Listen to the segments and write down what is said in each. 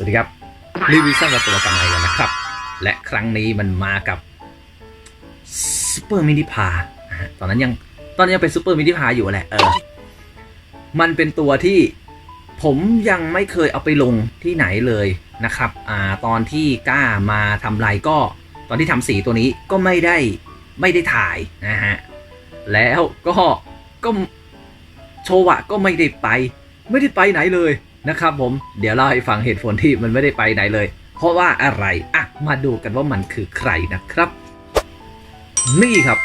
วัสดีครับรีวิวสร้างตัวกันอะไรกันนะครับ และครั้งนี้มันมากับซูเปอร์มินิพาตอนนั้นยังตอนนั้ยังเป็นซูเปอร์มินิพาอยู่แหละเออมันเป็นตัวที่ผมยังไม่เคยเอาไปลงที่ไหนเลยนะครับอ่าตอนที่กล้ามาทำลายก็ตอนที่ทำสีตัวนี้ก็ไม่ได้ไม่ได้ถ่ายนะฮะแล้วก็ก็โชวะก็ไม่ได้ไป ไม่ได้ไปไหนเลย นะครับผมเดี๋ยวเล่าให้ฟังเหตุผลที่มันไม่ได้ไปไหนเลย เพราะว่าอะไรอะมาดูกันว่ามันคือใครนะครับ นี่ครับ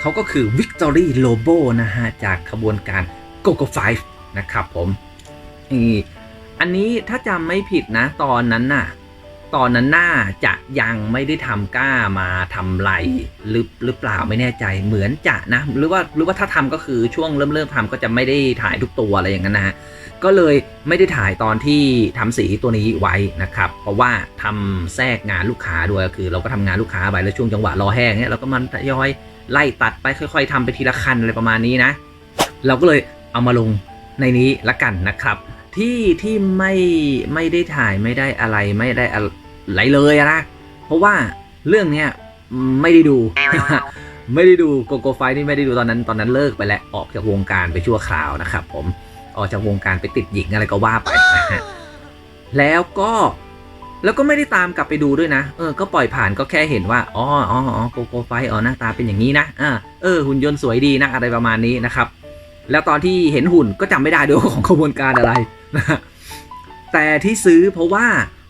เขาก็คือ Victory Lobo นะฮะ จากขบวนการ g o g o 5นะครับผมอันนี้ถ้าจำไม่ผิดนะตอนนั้นน่ะ ตอนนั้นน่าจะยังไม่ได้ทำกล้ามาทำไรหรือหรือเปล่าไม่แน่ใจเหมือนจะนะ หรือว่าหรือว่าถ้าทำก็คือช่วงเริ่มเริ่มทำก็จะไม่ได้ถ่ายทุกตัวอะไรอย่างนั้นนะฮะก็เลยไม่ได้ถ่ายตอนที่ทำสีตัวนี้ไว้นะครับ เพราะว่าทำแทรกงานลูกค้าด้วยก็คือ เราก็ทำงานลูกค้าไปแล้วช่วงจังหวะรอแห้งเนี่ยเราก็มันทยอยไล่ตัดไปค่อย ๆทำไปทีละคันอะไรประมาณนี้นะ เราก็เลยเอามาลงในนี้ละกันนะครับที่ที่ไม่ไม่ได้ถ่ายไม่ได้อะไรไม่ได้ อะไรเลยนะ เพราะว่าเรื่องเนี้ยไม่ได้ดู ไม่ได้ดูโกโก้ไฟนี่ไม่ได้ดูตอนนั้น ตอนนั้นเลิกไปแล้วออกจากวงการไปชั่วคราวนะครับผมออกจากวงการไปติดหญิงอะไรก็ว่าไปนะฮะแล้วก็แล้วก็ไม่ได้ตามกลับไปดูด้วยนะ เออ ก็ปล่อยผ่านก็แค่เห็นว่า อ๋ออ๋อโกโก้ไฟ อ๋อ หน้าตาเป็นอย่างนี้นะ อ่า เออ หุ่นยนต์สวยดีนะ อะไรประมาณนี้นะครับ แล้วตอนที่เห็นหุ่นก็จำไม่ได้ด้วยของขบวนการอะไรนะแต่ที่ซื้อเพราะว่า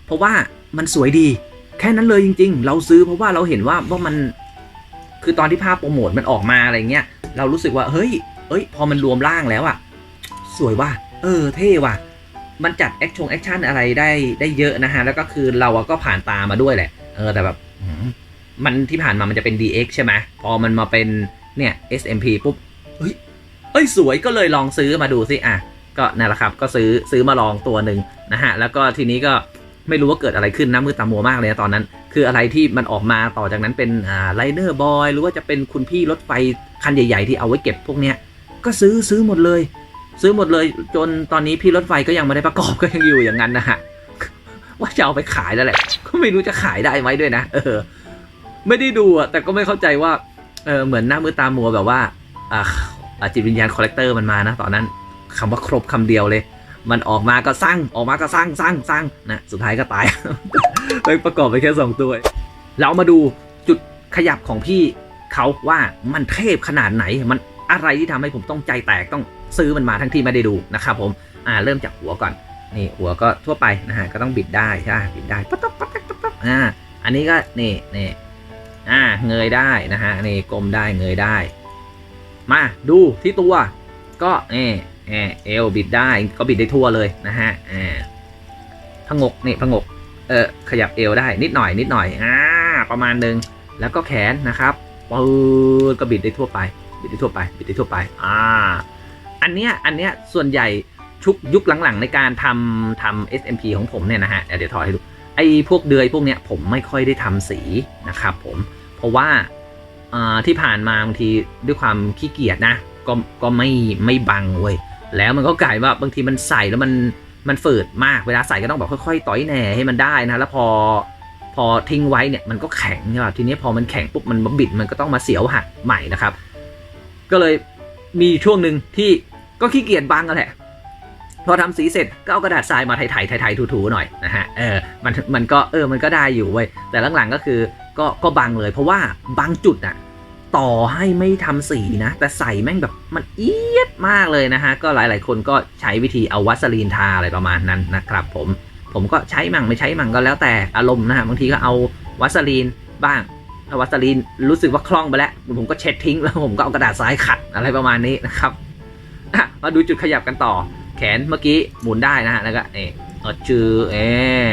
เพราะว่า มันสวยดี แค่นั้นเลยจริง ๆ เราซื้อเพราะว่าเราเห็นว่าว่ามันคือตอนที่ภาพโปรโมทมันออกมาอะไรเงี้ย เรารู้สึกว่าเฮ้ย เอ้ย พอมันรวมร่างแล้วอะสวยว่ะ เออ เท่ว่ะ มันจัดแอคชั่นแอคชั่นอะไรได้ได้เยอะนะฮะ แล้วก็คือเราก็ผ่านตามาด้วยแหละ เออ แต่แบบมมันที่ผ่านมามันจะเป็น DX ใช่ไหมพอมันมาเป็นเนี่ย SMP ปุ๊บ เฮ้ย เอ้ย สวยก็เลยลองซื้อมาดูสิ อะ ก็นั่นแหละครับ ก็ซื้อซื้อมาลองตัวหนึ่งนะฮะ แล้วก็ทีนี้ก็ ไม่รู้ว่าเกิดอะไรขึ้นนะมือตามัวมากเลยนะตอนนั้น คืออะไรที่มันออกมาต่อจากนั้นเป็นอ่าไลเนอร์บอยหรือว่าจะเป็นคุณพี่รถไฟคันใหญ่ ๆ ที่เอาไว้เก็บพวกเนี้ยก็ซื้อซื้อหมดเลย ซื้อหมดเลย จนตอนนี้พี่รถไฟก็ยังไม่ได้ประกอบก็ยังอยู่อย่างนั้นนะฮะว่าจะเอาไปขายแล้วแหละ ก็ไม่รู้จะขายได้ไหมด้วยนะเออ ไม่ได้ดูอะแต่ก็ไม่เข้าใจว่าเออเหมือนหน้ามือตามัวแบบว่าอ่าอ่าจิตวิญญาณคอลเลกเตอร์มันมานะตอนนั้นคำว่าครบคำเดียวเลย มันออกมาก็สร้างออกมาก็สร้างสร้างสร้างนะสุดท้ายก็ตายไปประกอบไปแค่สองตัว เรามาดูจุดขยับของพี่เขาว่ามันเทพขนาดไหน มันอะไรที่ทำให้ผมต้องใจแตกต้องซื้อมันมาทั้งที่ไม่ได้ดูนะครับผมอ่าเริ่มจากหัวก่อนนี่หัวก็ทั่วไปนะฮะก็ต้องบิดได้ใช่บิดได้ปั๊บปั๊บปั๊บปั๊บปั๊บอ่าอันนี้ก็นี่นี่อ่าเงยได้นะฮะนี่กลมได้เงยได้ มาดูที่ตัว ก็เอ เอเอวบิดได้ก็บิดได้ทั่วเลยนะฮะอ่าพงกนี่พงกเออขยับเอวได้นิดหน่อยนิดหน่อยอ่าประมาณหนึ่งแล้วก็แขนนะครับปืดก็บิดได้ทั่วไป บิดได้ทั่วไป บิดได้ทั่วไป อ่า อันเนี้ยอันเนี้ยส่วนใหญ่ชุกยุคหลังๆ ในการทำทำ SMP ของผมเนี่ยนะฮะเดี๋ยวถอยให้ดูไอ้พวกเดือยพวกเนี้ยผมไม่ค่อยได้ทำสีนะครับผมเพราะว่าอ่าที่ผ่านมาบางทีด้วยความขี้เกียจนะ ก็ก็ไม่ไม่บังเว้ยแล้วมันก็กลายว่าบางทีมันใส่แล้วมันมันฝืดมากเวลาใส่ก็ต้องแบบค่อยๆ ต่อยแหน่ให้มันได้นะแล้วพอพอทิ้งไว้เนี่ยมันก็แข็งใช่ป่ะทีนี้พอมันแข็งปุ๊บมันบิดมันก็ต้องมาเสียวหักใหม่นะครับ ก็เลยมีช่วงหนึ่งที่ก็ขี้เกียจบังกันแหละพอทำสีเสร็จก็เอากระดาษทรายมาไถ่ๆไถ่ๆถูๆหน่อยนะฮะเออมันมันก็เออมันก็ได้อยู่เว้ยแต่หลังๆก็คือก็ก็บังเลย เพราะว่าบางจุดอะ ต่อให้ไม่ทำสีนะ แต่ใส่แม่งแบบมันเอียดมากเลยนะฮะ ก็หลายๆ คนก็ใช้วิธีเอาวัสลีนทาอะไรประมาณนั้นนะครับผม ผมก็ใช้มั่งไม่ใช้มั่งก็แล้วแต่อารมณ์นะฮะ บางทีก็เอาวัสลีนบ้างถ้าวัสลีนรู้สึกว่าคล่องไปแล้ว ผมก็เช็ดทิ้งแล้วผมก็เอากระดาษทรายขัดอะไรประมาณนี้นะครับมาดูจุดขยับกันต่อ แขนเมื่อกี้หมุนได้นะฮะ แล้วก็เออจือเอ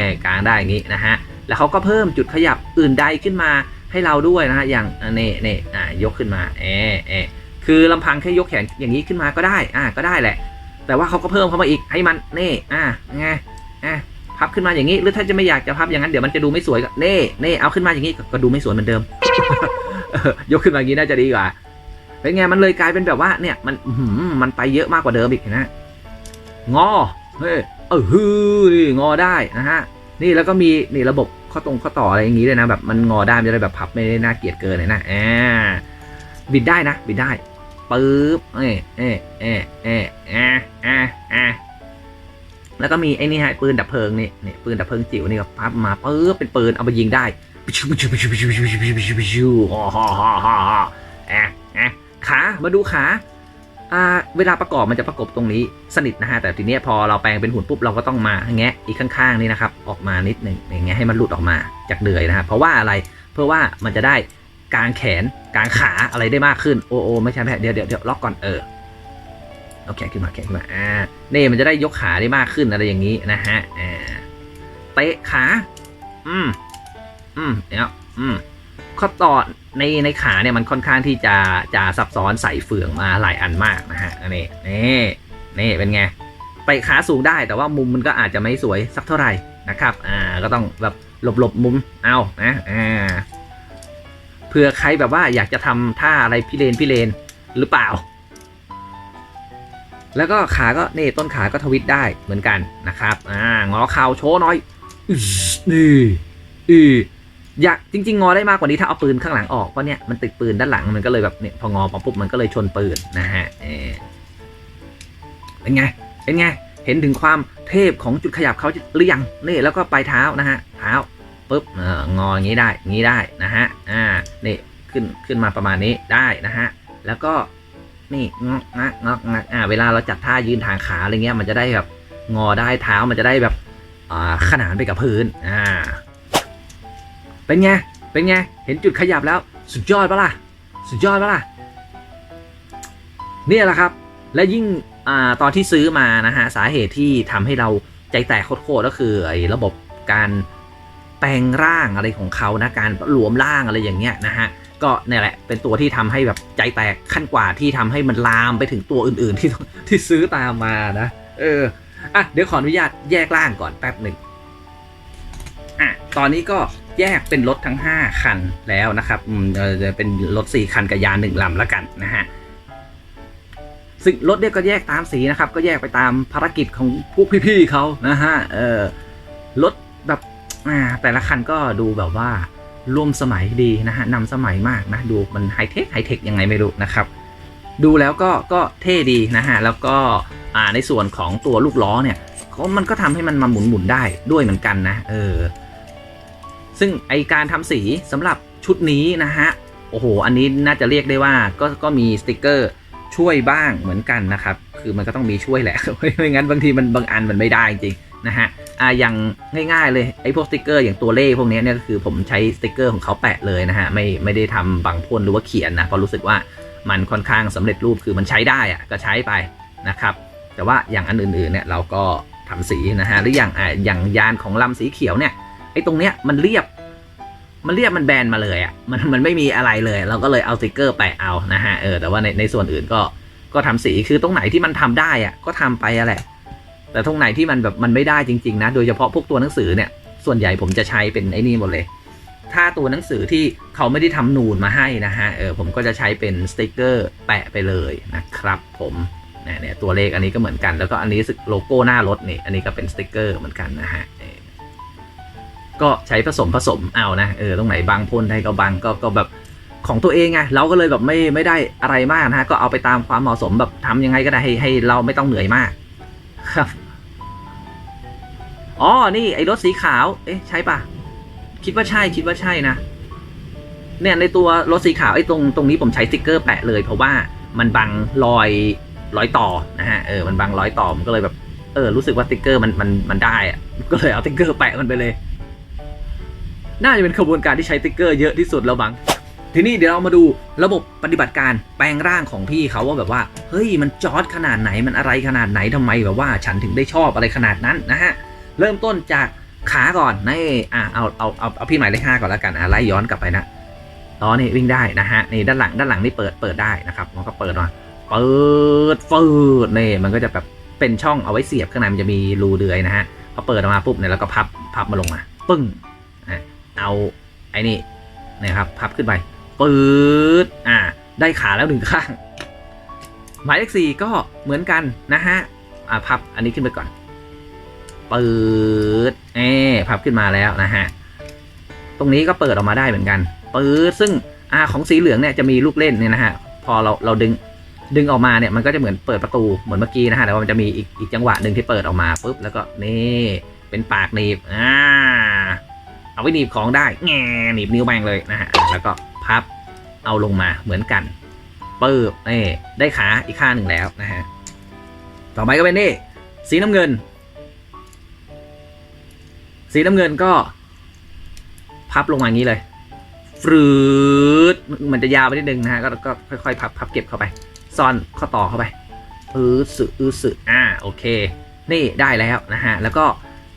อกลางได้อย่างนี้นะฮะ แล้วเขาก็เพิ่มจุดขยับอื่นใดขึ้นมา ให้เราด้วยนะฮะอย่างอันนี้นี่อ่ายกขึ้นมาเอเอคือลำพังแค่ยกแขนอย่างนี้ขึ้นมาก็ได้อ่าก็ได้แหละ แต่ว่าเขาก็เพิ่มเข้ามาอีกให้มันนี่อ่าไงอะพับขึ้นมาอย่างนี้หรือถ้าจะไม่อยากจะพับอย่างนั้นเดี๋ยวมันจะดูไม่สวยก็เน่เน่เอาขึ้นมาอย่างนี้ก็ดูไม่สวยเหมือนเดิม ยกขึ้นมาอย่างนี้น่าจะดีกว่าเป็นไงมันเลยกลายเป็นแบบว่าเนี่ยมันมันไปเยอะมากกว่าเดิมอีกนะงอเฮ้ยเออฮือนี่งอได้นะฮะนี่แล้วก็มีนี่ระบบ ข้อตรงข้อต่ออะไรอย่างนี้เลยนะแบบมันงอได้มันะได้แบบพับไม่ได้น่าเกลียดเกินเลยนะอ่าบิดได้นะบิดได้ปึ๊บเอ๊เอ๊เอ๊เอ๊เอ่เอ่อแล้วก็มีไอ้นี่ฮะปืนดับเพลิงนี่นี่ปืนดับเพลิงจิ๋วนี่ก็พับมาปึ๊บเป็นปืนเอาไปยิงได้ปิชูปิชูปิชูปิชูปิชูปิชูปิชูฮ่าฮ่าฮ่าฮ่าอะอะขามาดูขา เวลาประกอบมันจะประกบตรงนี้สนิทนะฮะ แต่ทีเนี้ยพอเราแปลงเป็นหุ่นปุ๊บเราก็ต้องมาแงะอีกข้างๆนี่นะครับ ออกมานิดหนึ่งอย่างเงี้ยให้มันหลุดออกมาจากเดือยนะฮะเพราะว่าอะไรเพื่อว่ามันจะได้กางแขนกางขาอะไรได้มากขึ้น โอโอไม่ใช่ไม่ใช่เดี๋ยวเดี๋ยวเดี๋ยวล็อกก่อนเออเอาแขนขึ้นมาแขนขึ้นมาอ่านี่มันจะได้ยกขาได้มากขึ้นอะไรอย่างนี้นะฮะอ่าเตะขา อืมอืมเนี่ยอืม ข้อต่อในในขาเนี่ยมันค่อนข้างที่จะจะซับซ้อนใส่เฟืองมาหลายอันมากนะฮะอันนี้นี่นี่เป็นไงไปขาสูงได้แต่ว่ามุมมันก็อาจจะไม่สวยสักเท่าไหร่นะครับอ่าก็ต้องแบบหลบหลบมุมเอานะอ่าเผื่อใครแบบว่าอยากจะทำท่าอะไรพิเรนพิเรนหรือเปล่า แล้วก็ขาก็นี่ต้นขาก็ทวิตได้เหมือนกันนะครับอ่างอเข่าโชว์หน่อยนี่อือ อยากจริง ๆ งอได้มากกว่านี้ถ้าเอาปืนข้างหลังออกเพราะเนี่ยมันติดปืนด้านหลังมันก็เลยแบบเนี่ยพองอปุ๊บมันก็เลยชนปืนนะฮะเออเป็นไงเป็นไงเห็นถึงความเทพของจุดขยับเขาหรือยังนี่แล้วก็ปลายเท้านะฮะเท้าปุ๊บเอองออย่างนี้ได้อย่างนี้ได้นะฮะอ่านี่ขึ้นขึ้นมาประมาณนี้ได้นะฮะแล้วก็นี่งอกงักงอกงักอ่าเวลาเราจัดท่ายืนทางขาอะไรเงี้ยมันจะได้แบบงอได้เท้ามันจะได้แบบอ่าขนานไปกับพื้นอ่า เป็นไง เป็นไง เห็นจุดขยับแล้ว สุดยอดปะล่ะ สุดยอดปะล่ะ เนี่ยแหละครับ และยิ่งอ่าตอนที่ซื้อมานะฮะ สาเหตุที่ทำให้เราใจแตกโคตรก็คือไอ้ระบบการแปลงร่างอะไรของเขานะ การหลวมร่างอะไรอย่างเงี้ยนะฮะ ก็เนี่ยแหละ เป็นตัวที่ทำให้แบบใจแตกขั้นกว่าที่ทำให้มันลามไปถึงตัวอื่น ๆ ที่ที่ซื้อตามมานะ เออ อะ เดี๋ยวขออนุญาตแยกร่างก่อนแป๊บหนึ่งอะ ตอนนี้ก็ แยกเป็นรถทั้ง 5 คันแล้วนะครับจะเป็นรถ 4 คันกับยานหนึ่งลำแล้วกันนะฮะซึ่งรถเนี่ยก็แยกตามสีนะครับ ก็แยกไปตามภารกิจของพวกพี่ๆเขานะฮะเออรถแบบแต่ละคันก็ดูแบบว่าร่วมสมัยดีนะฮะนำสมัยมากนะ ดูมันไฮเทคไฮเทคยังไงไม่รู้นะครับ ดูแล้วก็ก็เท่ดีนะฮะแล้วก็อ่าในส่วนของตัวลูกล้อเนี่ยมันก็ทำให้มันมาหมุนหมุนได้ด้วยเหมือนกันนะ เออ ซึ่งไอการทำสีสำหรับชุดนี้นะฮะ โอ้โห อันนี้น่าจะเรียกได้ว่าก็ก็มีสติกเกอร์ช่วยบ้างเหมือนกันนะครับ คือมันก็ต้องมีช่วยแหละ ไม่งั้นบางทีมันบางอันมันไม่ได้จริงนะฮะ อ่า อย่างง่ายๆเลยไอ้พวกสติกเกอร์อย่างตัวเลขพวกนี้เนี่ยก็คือผมใช้สติกเกอร์ของเขาแปะเลยนะฮะ ไม่ไม่ได้ทำบังพ่นหรือว่าเขียนนะเพราะรู้สึกว่ามันค่อนข้างสำเร็จรูปคือมันใช้ได้อะก็ใช้ไปนะครับ แต่ว่าอย่างอันอื่นๆเนี่ยเราก็ทำสีนะฮะ หรืออย่างอ่าอย่างยานของลำสีเขียวเนี่ยไอ้ตรงเนี้ยมันเรียบ มันเรียบมันแบนมาเลยอะ่ะมันมันไม่มีอะไรเลย เราก็เลยเอาสติกเกอร์ไปเอานะฮะเออแต่ว่าในในส่วนอื่นก็ก็ทำสีคือตรงไหนที่มันทำได้อะ่ะก็ทำไปอะแหละ แต่ตรงไหนที่มันแบบมันไม่ได้จริงๆนะ โดยเฉพาะพวกตัวหนังสือเนี่ย ส่วนใหญ่ผมจะใช้เป็นไอ้นี่หมดเลย ถ้าตัวหนังสือที่เขาไม่ได้ทำนูนมาให้นะฮะเออผมก็จะใช้เป็นสติกเกอร์แปะไปเลยนะครับ ผมเนี่ยเนี่ยตัวเลขอันนี้ก็เหมือนกัน แล้วก็อันนี้สึกโลโก้หน้ารถนี่อันนี้ก็เป็นสติกเกอร์เหมือนกันนะฮะ ก็ใช้ผสมผสมเอานะเออตรงไหนบางพ่นได้ก็บางก็ก็แบบของตัวเองไงเราก็เลยแบบไม่ไม่ได้อะไรมากนะฮะก็เอาไปตามความเหมาะสมแบบทำยังไงก็ได้ให้ให้เราไม่ต้องเหนื่อยมากครับอ๋อนี่ไอ้รถสีขาว เอ๊ะใช่ปะคิดว่าใช่คิดว่าใช่นะเนี่ยในตัวรถสีขาวไอ้ตรงตรงนี้ผมใช้สติกเกอร์แปะเลย เพราะว่ามันบังรอยรอยต่อนะฮะเออมันบังรอยต่อมันก็เลยแบบเออรู้สึกว่าสติกเกอร์มันมันมันได้อะก็เลยเอาสติกเกอร์แปะมันไปเลย น่าจะเป็นขบวนการที่ใช้ติ๊กเกอร์เยอะที่สุดแล้วบังทีนี้เดี๋ยวเรามาดูระบบปฏิบัติการแปลงร่างของพี่เขาว่าแบบว่าเฮ้ยมันจอดขนาดไหนมันอะไรขนาดไหนทำไมแบบว่าฉันถึงได้ชอบอะไรขนาดนั้นนะฮะเริ่มต้นจากขาก่อนนี่อะเอาเอาเอาเอาพี่หมายเลขห้าก่อนแล้วกันอะไล่ย้อนกลับไปนะล้อนี่วิ่งได้นะฮะนี่ด้านหลังด้านหลังนี่เปิดเปิดได้นะครับมันก็เปิดมาเปิดเฟืดนี่มันก็จะแบบเป็นช่องเอาไว้เสียบข้างในมันจะมีรูเดือยนะฮะพอเปิดออกมาปุ๊บเนี่ยแล้วก็พับพับมาลงมาปึ้ง เอาไอ้นี่นะครับพับขึ้นไปปืดอ่า ได้ขาแล้วหนึ่งข้าง หมายเลขสี่ก็เหมือนกันนะฮะอ่าพับอันนี้ขึ้นไปก่อนปืดเอพับพับขึ้นมาแล้วนะฮะตรงนี้ก็เปิดออกมาได้เหมือนกันปืดซึ่งอ่าของสีเหลืองเนี่ยจะมีลูกเล่นเนี่ยนะฮะพอเราเราดึงดึงออกมาเนี่ยมันก็จะเหมือนเปิดประตูเหมือนเมื่อกี้นะฮะแต่ว่ามันจะมีอีกอีกจังหวะหนึ่งที่เปิดออกมาปุ๊บแล้วก็นี่เป็นปากหนีบอ่า เอาไว้หนีบของได้แงหนีบนิ้วแบงเลยนะฮะแล้วก็พับเอาลงมาเหมือนกันปึ๊บนี่ได้ขาอีกข้างหนึ่งแล้วนะฮะต่อไปก็เป็นนี่สีน้ำเงิน สีน้ำเงินก็ พับลงมาอย่างนี้เลยฟืดมันจะยาวไปนิดนึงนะฮะก็ก็ค่อยๆพับพับเก็บเข้าไปซ่อนข้อต่อเข้าไปอือสึอือสึอ่าโอเค นี่ได้แล้วนะฮะแล้วก็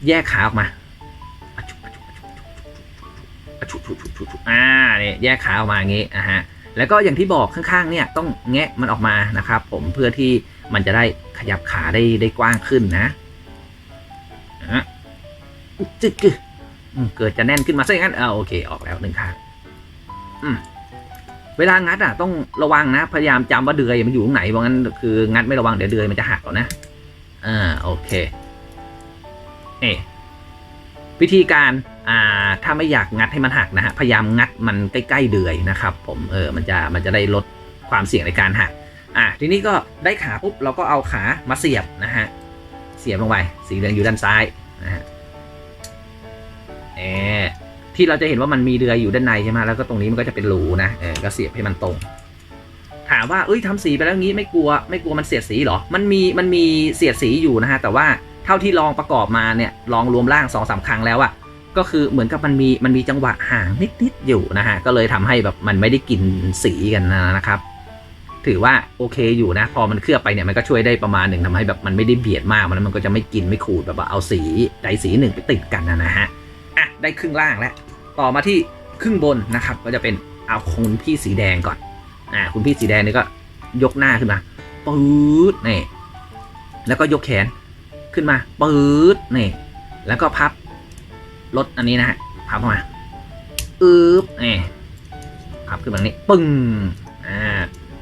แยกขาออกมา อ่าเนี่ยแยกขาออกมาอย่างงี้นะฮะแล้วก็อย่างที่บอกข้างๆเนี่ยต้องแงะมันออกมานะครับ ผมเพื่อที่มันจะได้ขยับขาได้ได้กว้างขึ้นนะอะจึกกึอืมเกิดจะแน่นขึ้นมาซะอย่างนั้นเออโอเคออกแล้วหนึ่งข้างเวลางัดอะต้องระวังนะ พยายามจำว่าเดือยมันอยู่ตรงไหนเพราะงั้นคืองัดไม่ระวังเดี๋ยวเดือยมันจะหักเอานะอ่าโอเค เอะวิธีการ อ่าถ้าไม่อยากงัดให้มันหักนะฮะพยายามงัดมันใกล้ๆเดือยนะครับ ผมเออมันจะมันจะได้ลดความเสี่ยงในการหักอะทีนี้ก็ได้ขาปุ๊บเราก็เอาขามาเสียบนะฮะเสียบลงไปสีเหลืองอยู่ด้านซ้ายนะฮะเออที่เราจะเห็นว่ามันมีเดือยอยู่ด้านในใช่ไหมแล้วก็ตรงนี้มันก็จะเป็นรูนะเออก็เสียบให้มันตรง ถามว่าเอ้ยทำสีไปแล้วงี้ไม่กลัว ไม่กลัวมันเสียดสีหรอ มันมีมันมีเสียดสีอยู่นะฮะแต่ว่าเท่าที่ลองประกอบมาเนี่ยลองรวมร่างสองสามครั้งแล้วอะ ก็คือเหมือนกับมันมีมันมีจังหวะห่างนิดๆอยู่นะฮะก็เลยทำให้แบบมันไม่ได้กินสีกันนะครับ ถือว่าโอเคอยู่นะ พอมันเคลือบไปเนี่ยมันก็ช่วยได้ประมาณหนึ่งทำให้แบบมันไม่ได้เบียดมากมันมันก็จะไม่กินไม่ขูดแบบว่าเอาสีใดสีหนึ่งไปติดกันนะนะฮะอะได้ครึ่งล่างแล้วต่อมาที่ครึ่งบนนะครับ ก็จะเป็นเอาคุณพี่สีแดงก่อนอ่าคุณพี่สีแดงนี่ก็ยกหน้าขึ้นมาปื๊ดนี่แล้วก็ยกแขนขึ้นมาปื๊ดนี่แล้วก็พับ ลดอันนี้นะฮะพับออกมาอึ๊บนี่พับขึ้นมาอย่างนี้ปึ้งอ่า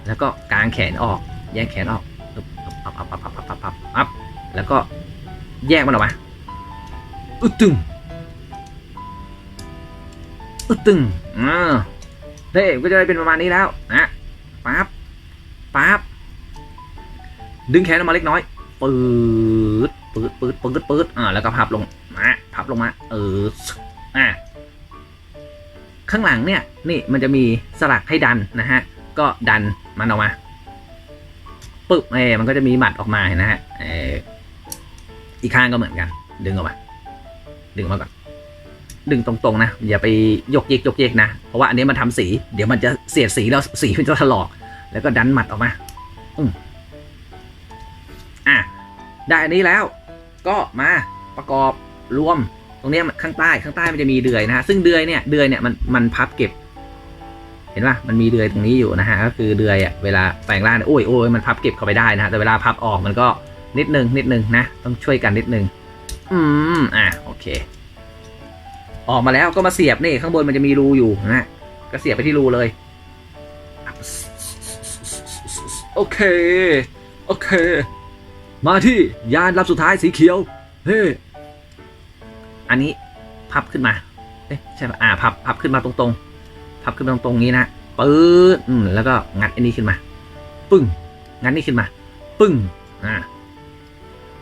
แล้วก็กางแขนออก แยกแขนออกปึ๊บปับปับปับปับปับปับปับปับแล้วก็แยกมันออกมาอึดตึงอึดตึงอ่าเฮ้ก็จะได้เป็นประมาณนี้แล้วนะปั๊บปั๊บดึงแขนออกมาเล็กน้อยปืดปืดปืดปืดปืดอ่าแล้วก็พับลงมาพั บลงมา เอออ่าข้างหลังเนี่ย นี่มันจะมีสลักให้ดันนะฮะ ก็ดันมันออกมาปึ๊บเอมันก็จะมีหมัดออกมาเห็นะฮะเอออีกข้างก็เหมือนกัน ดึงออกมา ดึงมาก่อนดึงตรงๆนะ อย่าไปยกเยกยกเยกนะ เพราะว่าอันนี้มันทำสี เดี๋ยวมันจะเสียดสีแล้วสีมันจะถลอก แล้วก็ดันหมัดออกมา อืมอะได้อันนี้แล้ว ก็มาประกอบ รวมตรงนี้ข้างใต้ข้างใต้มันจะมีเดือยนะฮะซึ่งเดือยเนี่ยเดือยเนี่ยมันมันพับเก็บ เห็นป่ะมันมีเดือยตรงนี้อยู่นะฮะก็คือเดือยอะเวลาแปลงร่างเนี่ยโอ้ยโอ้ยมันพับเก็บเข้าไปได้นะฮะแต่เวลาพับออกมันก็นิดนึงนิดนึงนะ ต้องช่วยกันนิดนึงอืมอะโอเค ออกมาแล้วก็มาเสียบนี่ข้างบนมันจะมีรูอยู่นะฮะก็เสียบไปที่รูเลยโอเค โอเค มาที่ยานลำสุดท้ายสีเขียว เฮ้ อันนี้พับขึ้นมา เอ๊ะใช่ป่ะอ่าพับพับขึ้นมาตรงๆ พับขึ้นมาตรงๆนี้นะปื๊ดอืมแล้วก็งัดอันนี้ขึ้นมา ปึ้ง งัดนี่ขึ้นมา ปึ้ง อ่า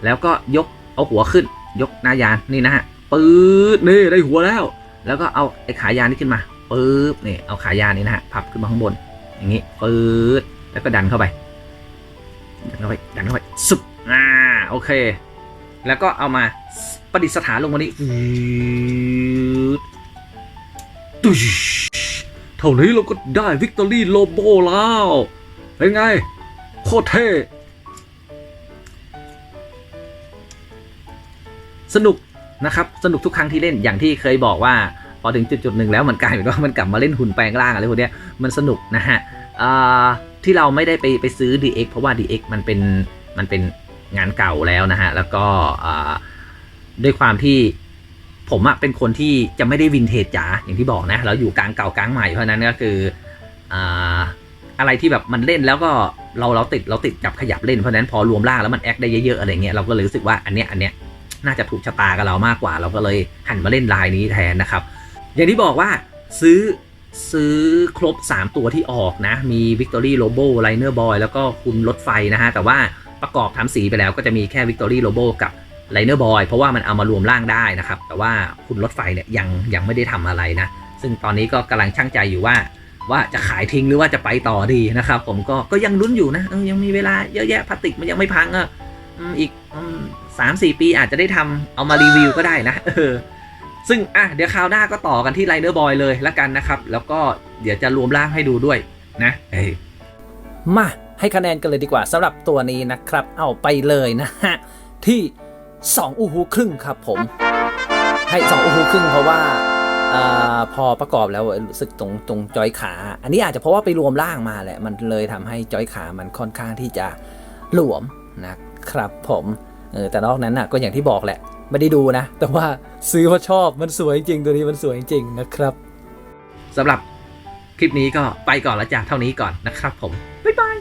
แล้วก็ยกเอาหัวขึ้น ยกหน้ายานนี่นะฮะปื๊ดนี่ได้หัวแล้ว แล้วก็เอาไอ้ขายานนี้ขึ้นมาปื๊บนี่เอาขายานนี้นะฮะพับขึ้นมาข้างบน อย่างนี้ปื๊ดแล้วก็ดันเข้าไปดันเข้าไปดันเข้าไปสุบอ่าโอเค แล้วก็เอามาประดิษฐานลงมานี้ตุชเท่านี้เราก็ได้วิกตอรี่โลโบแล้ว เป็นไง โคตรเท่ สนุกนะครับ สนุกทุกครั้งที่เล่นอย่างที่เคยบอกว่า พอถึงจุดจุดๆหนึ่งแล้วมันกลายเป็นว่ามันกลับมาเล่นหุ่นแปลงร่างอะไรพวกนี้มันสนุกนะฮะที่เราไม่ได้ไปไปซื้อ DX เพราะว่า DX มันเป็นมันเป็น งานเก่าแล้วนะฮะ แล้วก็ด้วยความที่ผมอะเป็นคนที่จะไม่ได้วินเทจจ๋าอย่างที่บอกนะ เราอยู่กลางเก่ากลางใหม่เพราะนั้นก็คืออะไรที่แบบมันเล่นแล้วก็เราเราติดเราติดจับขยับเล่นเพราะฉะนั้นพอรวมร่างแล้วมันแอคได้เยอะๆอะไรเงี้ยเราก็เลยรู้สึกว่าอันเนี้ยอันเนี้ยน่าจะถูกชะตากับเรามากกว่า เราก็เลยหันมาเล่นลายนี้แทนนะครับ อย่างที่บอกว่าซื้อซื้อครบ 3 ตัวที่ออกนะ มี Victory Robo Liner Boy แล้วก็คุณรถไฟนะฮะ แต่ว่า ประกอบทำสีไปแล้วก็จะมีแค่ Victory Robo กับ Liner Boy เพราะว่ามันเอามารวมร่างได้นะครับ แต่ว่าคุณรถไฟเนี่ยยังยังไม่ได้ทำอะไรนะ ซึ่งตอนนี้ก็กำลังช่างใจอยู่ว่า ว่าจะขายทิ้งหรือว่าจะไปต่อดีนะครับ ผมก็ก็ยังลุ้นอยู่นะยังมีเวลาเยอะแยะพลาสติกมันยังไม่พังอะอีกสามสี่ปีอาจจะได้ทำเอามารีวิวก็ได้นะเออซึ่งอะเดี๋ยวคราวหน้าก็ต่อกันที่ไ i เ e อร์บอยเลยละกันนะครับ แล้วก็เดี๋ยวจะรวมร่างให้ดูด้วยนะเอ้มา ให้คะแนนกันเลยดีกว่าสำหรับตัวนี้นะครับ เอาไปเลยนะฮะ ที่ 2 อูฮูครึ่งครับผม ให้ 2 อูฮูครึ่งเพราะว่าอพอประกอบแล้วรู้สึกตรงตรงจอยขา อันนี้อาจจะเพราะว่าไปรวมร่างมาแหละ มันเลยทำให้จอยขามันค่อนข้างที่จะหลวมนะครับผมเออแต่นอกนั้นน่ะก็อย่างที่บอกแหละ ไม่ได้ดูนะ แต่ว่าซื้อเพราะชอบมันสวยจริงตัวนี้มันสวยจริงนะครับสำหรับคลิปนี้ก็ไปก่อนแล้วจ้ะเท่านี้ก่อนนะครับผม บ๊ายบาย